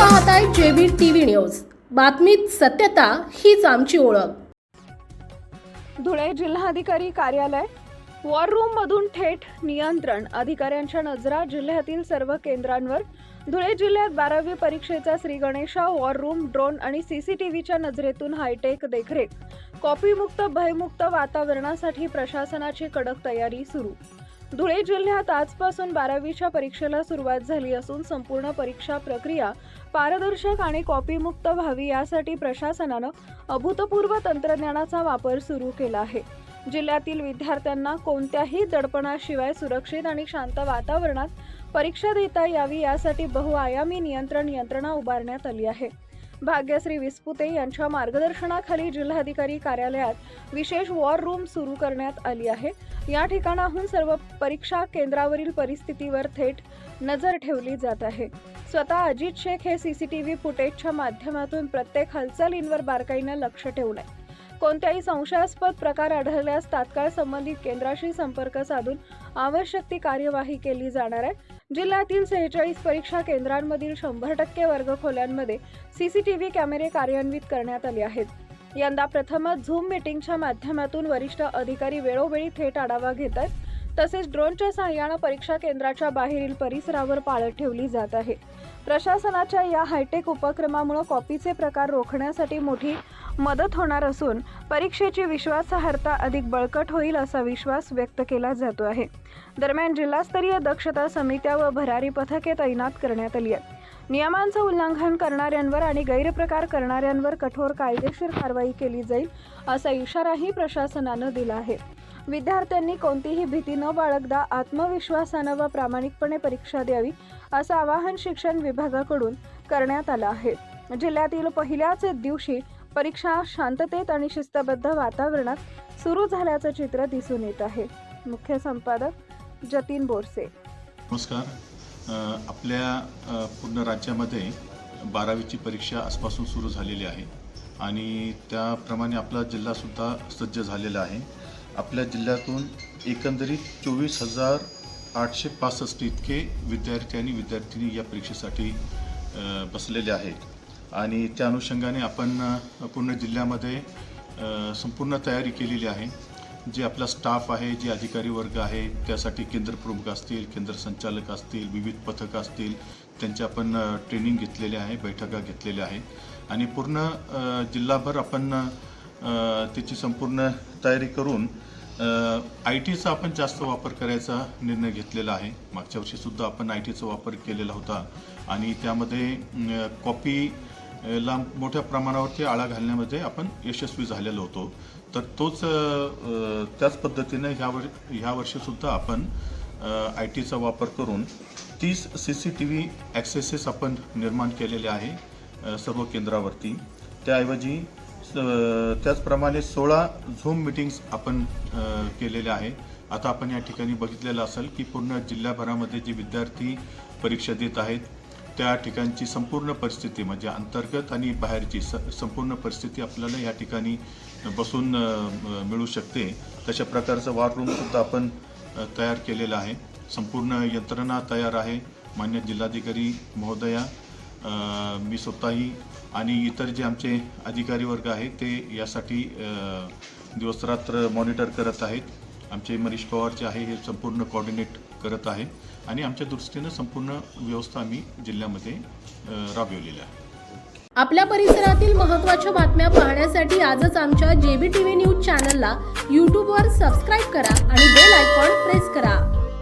पाहत आहे JB TV news. बातमीत सत्यता हीच आमची ओळख. धुळे जिल्हाधिकारी कार्यालय. वॉर रूम मधून थेट नियंत्रण. अधिकाऱ्यांच्या नजरा जिल्ह्यातील सर्व केंद्रांवर. धुळे जिल्ह्यात बारावी परीक्षेचा Shri Ganesha war room drone आणि सीसीटीव्हीच्या नजरेतून हायटेक देखरेख. कॉपीमुक्त भयमुक्त वातावरणासाठी प्रशासनाची कडक तयारी सुरू. धुळे जिल्ह्यात आजपासून बारावीच्या परीक्षेला सुरुवात झाली असून संपूर्ण परीक्षा प्रक्रिया पारदर्शक आणि कॉपीमुक्त व्हावी यासाठी प्रशासनानं अभूतपूर्व तंत्रज्ञानाचा वापर सुरू केला आहे. जिल्ह्यातील विद्यार्थ्यांना कोणत्याही दडपणाशिवाय सुरक्षित आणि शांत वातावरणात परीक्षा देता यावी यासाठी बहुआयामी नियंत्रण यंत्रणा उभारण्यात आली आहे. भाग्यश्री विस्पुते यांच्या मार्गदर्शनाखाली जिल्हाधिकारी कार्यालयात विशेष वॉर रूम सुरू करण्यात आली आहे. या ठिकाणाहून सर्व परीक्षा केंद्रावरील परिस्थितीवर थेट नजर ठेवली जात आहे. स्वतः अजित शेख हे सीसीटीव्ही फुटेजच्या माध्यमातून प्रत्येक हालचालींवर बारकाईनं लक्ष ठेवलंय. कोणत्याही संशयास्पद प्रकार आढळल्यास तात्काळ संबंधित केंद्राशी संपर्क साधून आवश्यक ती कार्यवाही केली जाणार आहे. जिल्ह्यातील सेहेचाळीस परीक्षा केंद्रांमधील शंभर टक्के वर्गखोल्यांमध्ये सीसीटीव्ही कॅमेरे कार्यान्वित करण्यात आले आहेत. यंदा प्रथमच झूम मीटिंगच्या माध्यमातून वरिष्ठ अधिकारी वेळोवेळी थेट आढावा घेत आहेत तसेच ड्रोनच्या सहाय्यानं परीक्षा केंद्राच्या बाहेरील परिसरावर पाळत ठेवली जात आहे. प्रशासनाच्या या हायटेक उपक्रमामुळे कॉपीचे प्रकार रोखण्यासाठी मोठी मदत होणार असून परीक्षेची विश्वासार्हता अधिक बळकट होईल असा विश्वास व्यक्त केला जातो आहे. दरम्यान जिल्हास्तरीय दक्षता समित्या व भरारी पथके तैनात करण्यात आली आहेत. नियमांचं उल्लंघन करणाऱ्यांवर आणि गैरप्रकार करणाऱ्यांवर कठोर कायदेशीर कारवाई केली जाईल असा इशाराही प्रशासनानं दिला आहे. विद्यार्थ्यांनी कोणतीही भीती न बाळगता आत्मविश्वासानं व प्रामाणिकपणे परीक्षा द्यावी असं आवाहन शिक्षण विभागाकडून करण्यात आलं आहे. जिल्ह्यातील पहिल्याच दिवशी परीक्षा शांततेत आणि शिस्तबद्ध वातावरणात सुरू झाल्याचं चित्र दिसून येत आहे. मुख्य संपादक जतीन बोरसे. नमस्कार. आपल्या पूर्ण राज्यामध्ये बारावीची परीक्षा आजपासून सुरू झालेली आहे आणि त्याप्रमाणे आपला जिल्हासुद्धा सज्ज झालेला आहे. आपल्या जिल्ह्यातून एकंदरीत चोवीस हजार आठशे पासष्ट इतके विद्यार्थी आणि विद्यार्थिनी या परीक्षेसाठी बसलेले आहेत. आणि त्या अनुषंगाने आपण पूर्ण जिल्ह्यामध्ये संपूर्ण तयारी केलेली आहे. जे आपला स्टाफ आहे जे अधिकारी वर्ग आहे त्यासाठी केंद्र प्रमुख असतील केंद्र संचालक असतील विविध पथकं असतील त्यांचे आपण ट्रेनिंग घेतलेले आहे बैठका घेतलेल्या आहेत. आणि पूर्ण जिल्हाभर आपण त्याची संपूर्ण तयारी करून आय टीचा आपण जास्त वापर करायचा निर्णय घेतलेला आहे. मागच्या वर्षीसुद्धा आपण आय टीचा वापर केलेला होता. आणि त्यामध्ये कॉपी ला मोठ्या प्रमाणावरती आळा घालण्यामध्ये आपण यशस्वी झालेलो होतो. तर तोच त्याच पद्धतीने ह्या वर ह्या वर्षीसुद्धा आपण आय टीचा वापर करून तीस C C T V accesses आपण निर्माण केलेले आहे सर्व केंद्रावरती. त्याऐवजी त्याचप्रमाणे सोळा झूम मिटिंग्स आपण केलेल्या आहे. आता आपण या ठिकाणी बघितलेलं असेल की पूर्ण जिल्ह्याभरामध्ये जे विद्यार्थी परीक्षा देत आहेत त्या ठिकाणची संपूर्ण परिस्थिती म्हणजे अंतर्गत आणि बाहेरची स संपूर्ण परिस्थिती आपल्याला या ठिकाणी बसून मिळू शकते. तशा प्रकारचं वॉर रूमसुद्धा आपण तयार केलेलं आहे. संपूर्ण यंत्रणा तयार आहे. मान्य जिल्हाधिकारी महोदया मी स्वतःही आणि इतर जे आमचे अधिकारी वर्ग आहेत ते यासाठी दिवसरात्र मॉनिटर करत आहेत. आमचे मनीष पवार जे आहे हे संपूर्ण कॉर्डिनेट करत आहे आणि आमच्या दृष्टीनं संपूर्ण व्यवस्था आम्ही जिल्ह्यामध्ये राबवलेल्या आहे. आपल्या परिसरातील महत्त्वाच्या बातम्या पाहण्यासाठी आजच आमच्या जेबी टीव्ही न्यूज चॅनलला यूट्यूबवर सबस्क्राईब करा आणि बेल आयकॉन प्रेस करा.